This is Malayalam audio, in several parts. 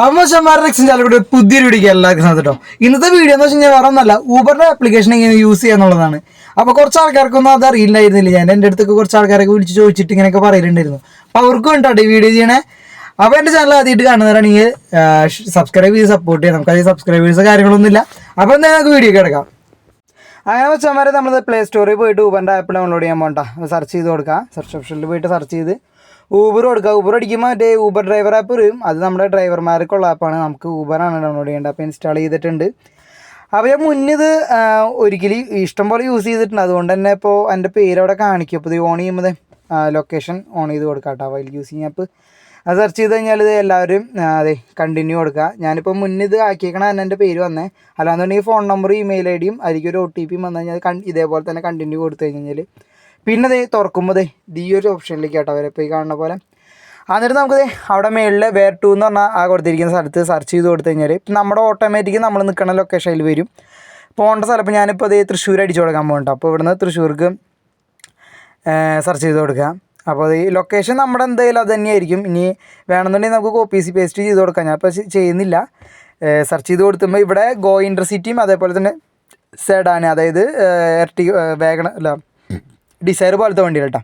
അവശന്മാരുടെ രക്ഷം ചാലക്കൂടെ പുതിയൊരു വീഡിയോ എല്ലാവർക്കും സാധിക്കും ഇന്നത്തെ വീഡിയോ എന്ന് വെച്ച് കഴിഞ്ഞാൽ വേറെ ഒന്നല്ല ഊബറിന്റെ ആപ്ലിക്കേഷൻ എങ്ങനെ യൂസ് ചെയ്യുക എന്നുള്ളതാണ്. അപ്പോൾ കുറച്ച് ആൾക്കാർക്കൊന്നും അത് അറിയില്ലായിരുന്നില്ല. ഞാൻ എന്റെ അടുത്തൊക്കെ കുറച്ച് ആൾക്കാരൊക്കെ വിളിച്ച് ചോദിച്ചിട്ട് ഇങ്ങനെയൊക്കെ പറയുന്നുണ്ടായിരുന്നു അപ്പോൾ അവർക്ക് വേണ്ടിട്ടോ ഈ വീഡിയോ ചെയ്യണേ. അപ്പോൾ എന്റെ ചാനൽ ആദ്യമായിട്ട് കാണുന്നവരാണെങ്കിൽ സബ്സ്ക്രൈബ് ചെയ്ത് സപ്പോർട്ട് ചെയ്യാം. നമുക്കത് സബ്സ്ക്രൈബേഴ്സ് കാര്യങ്ങളൊന്നുമില്ല അപ്പോൾ എന്തായാലും നമുക്ക് വീഡിയോ കിടക്കാം അങ്ങനെ വെച്ചാൽ നമ്മൾ പ്ലേ സ്റ്റോറിൽ പോയിട്ട് ഊബറിന്റെ ആപ്പ് ഡൗൺലോഡ് ചെയ്യാൻ പോകണ്ട സെർച്ച് ചെയ്ത് കൊടുക്കാം. സെർച്ച് ഓപ്ഷനിൽ പോയിട്ട് സെർച്ച് ചെയ്ത് ഊബർ കൊടുക്കുക ഊബർ അടിക്കുമ്പോൾ മറ്റേ ഊബർ ഡ്രൈവർ ആപ്പ് വരും. അത് നമ്മുടെ ഡ്രൈവർമാർക്കുള്ള ആപ്പാണ് നമുക്ക് ഊബറാണ് ഡൗൺലോഡ് ചെയ്യേണ്ടത്. അപ്പോൾ ഇൻസ്റ്റാൾ ചെയ്തിട്ടുണ്ട്. അപ്പോൾ ഞാൻ മുന്നിത് ഒരിക്കലും ഇഷ്ടം പോലെ യൂസ് ചെയ്തിട്ടുണ്ട്. അതുകൊണ്ട് തന്നെ ഇപ്പോൾ എന്റെ പേര് അവിടെ കാണിക്കും. അപ്പോൾ ഇത് ഓൺ ചെയ്യുമ്പോൾ ലൊക്കേഷൻ ഓൺ ചെയ്ത് കൊടുക്കാം കേട്ടോ. വൈൽ യൂസിങ് ആപ്പ് അത് സെർച്ച് ചെയ്ത് കഴിഞ്ഞാൽ ഇത് എല്ലാവരും അതെ കണ്ടിന്യൂ കൊടുക്കുക ഞാനിപ്പോൾ മുന്നേ ഇത് ആക്കിയേക്കണ തന്നെ എന്റെ പേര് വന്നേ. അല്ലാന്നുണ്ടെങ്കിൽ ഫോൺ നമ്പറും ഇമെയിൽ ഐ ഡിയും അതിലേക്ക് ഒരു ഒ ടി പിയും വന്നു കഴിഞ്ഞാൽ ഇതേപോലെ തന്നെ കണ്ടിന്യൂ കൊടുത്തു കഴിഞ്ഞാൽ പിന്നെ ദേ തുറക്കുമ്പോൾ ദേ ഈ ഒരു ഓപ്ഷനിലേക്ക് കേട്ടോ അവരെ ഈ കാണുന്ന പോലെ. എന്നിട്ട് നമുക്ക് അവിടെ മേളിൽ വേർ ടു എന്ന് പറഞ്ഞാൽ ആ കൊടുത്തിരിക്കുന്ന സ്ഥലത്ത് സെർച്ച് ചെയ്ത് കൊടുത്തു കഴിഞ്ഞാൽ നമ്മുടെ ഓട്ടോമാറ്റിക് നമ്മൾ നിൽക്കുന്ന ലൊക്കേഷനിൽ വരും. പോകേണ്ട സ്ഥലം ഇപ്പോൾ ഞാനിപ്പോൾ അത് തൃശ്ശൂർ അടിച്ചു കൊടുക്കാൻ പോകണ്ട അപ്പോൾ ഇവിടുന്ന് തൃശ്ശൂർക്ക് സെർച്ച് ചെയ്ത് കൊടുക്കുക. അപ്പോൾ അത് ലൊക്കേഷൻ നമ്മുടെ എന്തായാലും അത് തന്നെയായിരിക്കും. ഇനി വേണമെന്നുണ്ടെങ്കിൽ നമുക്ക് കോപ്പി സി പേസ്റ്റ് ചെയ്ത് കൊടുക്കാം. ഞാൻ ഇപ്പോൾ ചെയ്യുന്നില്ല. സെർച്ച് ചെയ്ത് കൊടുത്തുമ്പോൾ ഇവിടെ ഗോ ഇന്റർസിറ്റിയും അതേപോലെ തന്നെ സെഡാൻ അതായത് എർട്ടി വേഗണ അല്ല ഡിസയർ പോലത്തെ വണ്ടികൾ കേട്ടോ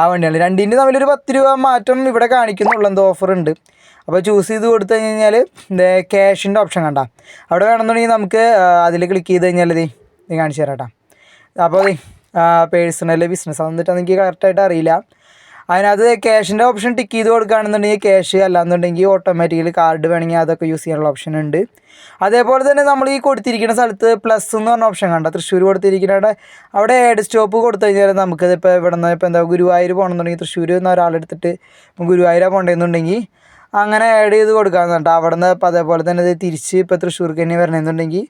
ആ വണ്ടിയാണ് രണ്ടിന്റെ തമ്മിലൊരു പത്ത് രൂപ മാറ്റം ഇവിടെ കാണിക്കുന്നുള്ളൂ എന്തോ ഓഫർ ഉണ്ട് അപ്പോൾ ചൂസ് ചെയ്ത് കൊടുത്തു കഴിഞ്ഞാൽ ക്യാഷിന്റെ ഓപ്ഷൻ കണ്ട. അവിടെ വേണമെന്നുണ്ടെങ്കിൽ നമുക്ക് അതിൽ ക്ലിക്ക് ചെയ്ത് കഴിഞ്ഞാൽ ഇത് കാണിച്ചു തരാം കേട്ടോ അപ്പോൾ പേഴ്സണൽ ബിസിനസ് എന്നിട്ട് എനിക്ക് കറക്റ്റായിട്ട് അറിയില്ല. അതിനകത്ത് ക്യാഷിന്റെ ഓപ്ഷൻ ടിക്ക് ചെയ്ത് കൊടുക്കുകയാണെന്നുണ്ടെങ്കിൽ ക്യാഷ് അല്ലാന്നുണ്ടെങ്കിൽ ഓട്ടോമാറ്റിക്കലി കാർഡ് വേണമെങ്കിൽ അതൊക്കെ യൂസ് ചെയ്യാനുള്ള ഓപ്ഷൻ ഉണ്ട്. അതേപോലെ തന്നെ നമ്മൾ ഈ കൊടുത്തിരിക്കുന്ന സ്ഥലത്ത് പ്ലസ് എന്ന് പറഞ്ഞ ഓപ്ഷൻ കണ്ട? തൃശ്ശൂർ കൊടുത്തിരിക്കുന്ന അവിടെ അവിടെ ആഡ് സ്റ്റോപ്പ് കൊടുത്തു കഴിഞ്ഞാൽ നമുക്ക് ഇപ്പോൾ ഇവിടെ നിന്ന് ഇപ്പോൾ എന്താ ഗുരുവായൂർ പോകണമെന്നുണ്ടെങ്കിൽ തൃശ്ശൂർ നിന്ന് ഒരാളെടുത്തിട്ട് ഗുരുവായൂരാണ് പോകേണ്ടതെന്നുണ്ടെങ്കിൽ അങ്ങനെ ആഡ് ചെയ്ത് കൊടുക്കാമെന്നുണ്ട് അവിടെ നിന്ന് ഇപ്പോൾ അതേപോലെ തന്നെ ഇത് തിരിച്ച് ഇപ്പോൾ തൃശ്ശൂർക്ക് തന്നെ വരണമെന്നുണ്ടെങ്കിൽ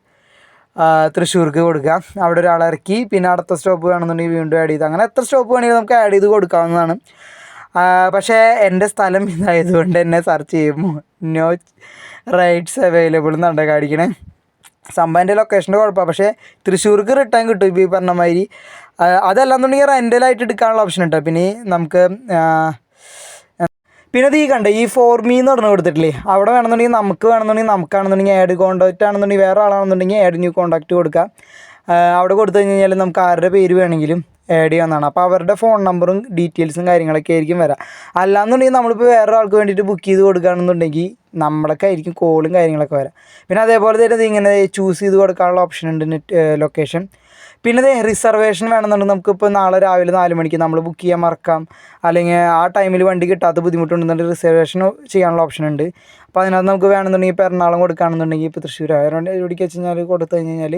തൃശ്ശൂർക്ക് കൊടുക്കാം. അവിടെ ഒരാളെ ഇറക്കി. പിന്നെ അടുത്ത സ്റ്റോപ്പ് വേണമെന്നുണ്ടെങ്കിൽ വീണ്ടും ആഡ് ചെയ്ത് അങ്ങനെ എത്ര സ്റ്റോപ്പ് വേണമെങ്കിലും നമുക്ക് ആഡ് ചെയ്ത് കൊടുക്കാവുന്നതാണ്. പക്ഷേ എന്റെ സ്ഥലം ഇതായതുകൊണ്ട് എന്നെ സെർച്ച് ചെയ്യുമ്പോൾ നോ റൈഡ്സ് അവൈലബിൾ എന്നുണ്ട് കാണിക്കണേ. സംഭവം എന്റെ ലൊക്കേഷന്റെ കുഴപ്പമാണ് പക്ഷേ തൃശ്ശൂർക്ക് റിട്ടേൺ കിട്ടും ഇപ്പോൾ ഈ പറഞ്ഞ മാതിരി. അതല്ലാന്നുണ്ടെങ്കിൽ റെന്റലായിട്ട് എടുക്കാനുള്ള ഓപ്ഷൻ ഉണ്ട് പിന്നെ നമുക്ക് പിന്നെ ഇത് ഈ കണ്ട ഈ ഫോർമീ എന്ന് പറഞ്ഞ് കൊടുത്തിട്ടില്ലേ? അവിടെ വേണമെന്നുണ്ടെങ്കിൽ നമുക്ക് വേണമെന്നുണ്ടെങ്കിൽ നമുക്കാണെന്നുണ്ടെങ്കിൽ ആഡ് കോൺടാക്റ്റ് ആണെന്നുണ്ടെങ്കിൽ വേറെ ആളാണെന്നുണ്ടെങ്കിൽ ആഡ് ന്യൂ കോൺടാക്റ്റ് കൊടുക്കാം. ആ, അവിടെ കൊടുത്തു കഴിഞ്ഞാൽ നമുക്ക് ആരുടെ പേര് വേണമെങ്കിലും ആഡ് ചെയ്യാവുന്നതാണ്. അപ്പോൾ അവരുടെ ഫോൺ നമ്പറും ഡീറ്റെയിൽസും കാര്യങ്ങളൊക്കെ ആയിരിക്കും വരാം. അല്ലാന്നുണ്ടെങ്കിൽ നമ്മളിപ്പോൾ വേറെ ആൾക്ക് വേണ്ടിയിട്ട് ബുക്ക് ചെയ്ത് കൊടുക്കുകയാണെന്നുണ്ടെങ്കിൽ നമ്മളൊക്കെ ആയിരിക്കും കോളും കാര്യങ്ങളൊക്കെ വരാം. പിന്നെ അതേപോലെ തന്നെ ഇങ്ങനെ ചൂസ് ചെയ്ത് കൊടുക്കാനുള്ള ഓപ്ഷൻ ഉണ്ട് നെറ്റ് ലൊക്കേഷൻ പിന്നെ ദേ റിസർവേഷൻ വേണമെന്നുണ്ടെങ്കിൽ നമുക്കിപ്പോൾ നാളെ രാവിലെ നാല് മണിക്ക് നമ്മൾ ബുക്ക് ചെയ്യാൻ മറക്കാം. അല്ലെങ്കിൽ ആ ടൈമിൽ വണ്ടി കിട്ടാത്ത ബുദ്ധിമുട്ടുണ്ടെന്നുണ്ടെങ്കിൽ റിസർവേഷൻ ചെയ്യാനുള്ള ഓപ്ഷൻ ഉണ്ട്. അപ്പോൾ അതിനകത്ത് നമുക്ക് വേണമെന്നുണ്ടെങ്കിൽ ഇപ്പോൾ എറണാകുളം കൊടുക്കുകയാണെന്നുണ്ടെങ്കിൽ ഇപ്പോൾ തൃശ്ശൂർ ആയതുകൊണ്ട് എവിടേക്ക് വെച്ച് കഴിഞ്ഞാൽ കൊടുത്തു കഴിഞ്ഞ് കഴിഞ്ഞാൽ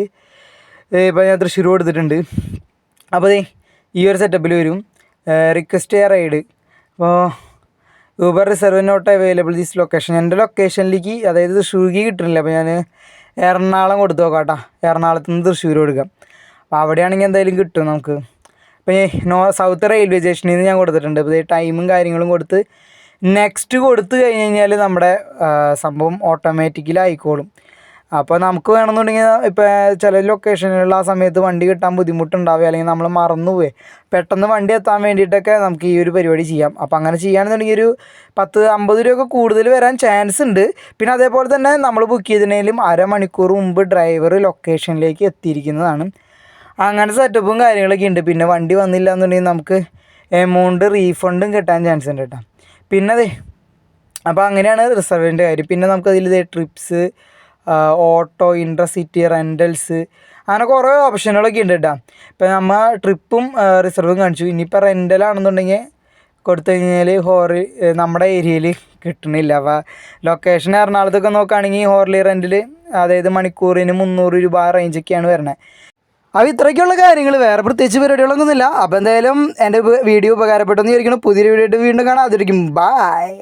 ഇപ്പോൾ ഞാൻ തൃശ്ശൂർ കൊടുത്തിട്ടുണ്ട്. അപ്പോൾ ദേ ഈ ഒരു സെറ്റപ്പിൽ വരും. റിക്വസ്റ്റ് ചെയ്യാൻ റൈഡ് അപ്പോൾ Uber reserve not available this location എന്റെ ലൊക്കേഷനിലേക്ക് അതായത് തൃശ്ശൂർക്ക് കിട്ടുന്നില്ല. അപ്പോൾ ഞാൻ എറണാകുളം കൊടുത്തു നോക്കാം കേട്ടോ. എറണാകുളത്ത് നിന്ന് തൃശ്ശൂർ കൊടുക്കാം. അപ്പോൾ അവിടെയാണെങ്കിൽ എന്തായാലും കിട്ടും നമുക്ക്. അപ്പോൾ നോ സൗത്ത് റെയിൽവേ സ്റ്റേഷനിൽ നിന്ന് ഞാൻ കൊടുത്തിട്ടുണ്ട്. അപ്പോൾ ടൈമും കാര്യങ്ങളും കൊടുത്ത് നെക്സ്റ്റ് കൊടുത്തു കഴിഞ്ഞ് കഴിഞ്ഞാൽ നമ്മുടെ സംഭവം ഓട്ടോമാറ്റിക്കലി ആയിക്കോളും. അപ്പോൾ നമുക്ക് വേണമെന്നുണ്ടെങ്കിൽ ഇപ്പോൾ ചില ലൊക്കേഷനിലുള്ള ആ സമയത്ത് വണ്ടി കിട്ടാൻ ബുദ്ധിമുട്ടുണ്ടാവുക അല്ലെങ്കിൽ നമ്മൾ മറന്നുപോയി പെട്ടെന്ന് വണ്ടി എത്താൻ വേണ്ടിയിട്ടൊക്കെ നമുക്ക് ഈ ഒരു പരിപാടി ചെയ്യാം. അപ്പോൾ അങ്ങനെ ചെയ്യുകയാണെന്നുണ്ടെങ്കിൽ ഒരു പത്ത് അമ്പത് രൂപയൊക്കെ കൂടുതൽ വരാൻ ചാൻസ് ഉണ്ട്. പിന്നെ അതേപോലെ തന്നെ നമ്മൾ ബുക്ക് ചെയ്തിട്ടുണ്ടെങ്കിലും അരമണിക്കൂർ മുമ്പ് ഡ്രൈവർ ലൊക്കേഷനിലേക്ക് എത്തിയിരിക്കുന്നതാണ്. അങ്ങനത്തെ സെറ്റപ്പും കാര്യങ്ങളൊക്കെ ഉണ്ട് പിന്നെ വണ്ടി വന്നില്ല എന്നുണ്ടെങ്കിൽ നമുക്ക് എമൗണ്ട് റീഫണ്ടും കിട്ടാൻ ചാൻസ് ഉണ്ട് കേട്ടോ പിന്നെ അതെ അപ്പോൾ അങ്ങനെയാണ് റിസർവേന്റെ കാര്യം. പിന്നെ നമുക്ക് അതിൽ ട്രിപ്സ് ഓട്ടോ ഇൻട്രസിറ്റി റെന്റൽസ് അങ്ങനെ കുറേ ഓപ്ഷനുകളൊക്കെ ഉണ്ട് കേട്ടോ ഇപ്പം നമ്മൾ ട്രിപ്പും റിസർവും കാണിച്ചു. ഇനിയിപ്പോൾ റെന്റലാണെന്നുണ്ടെങ്കിൽ കൊടുത്തു കഴിഞ്ഞാൽ ഹോറി നമ്മുടെ ഏരിയയിൽ കിട്ടണില്ല. അപ്പോൾ ലൊക്കേഷൻ എറണാകുളത്തൊക്കെ നോക്കുകയാണെങ്കിൽ ഹോർലി റെന്റിൽ അതായത് മണിക്കൂറിന് മുന്നൂറ് രൂപ റേഞ്ചൊക്കെയാണ് വരുന്നത് അപ്പോൾ ഇത്രയ്ക്കുള്ള കാര്യങ്ങൾ വേറെ പ്രത്യേകിച്ച് പരിപാടികളൊന്നുമില്ല അപ്പോൾ എന്തായാലും എന്റെ വീഡിയോ ഉപകാരപ്പെട്ടെന്ന് വിചാരിക്കണം പുതിയൊരു വീഡിയോ ആയിട്ട് വീണ്ടും കാണാം. അതിരിക്കും ബായ്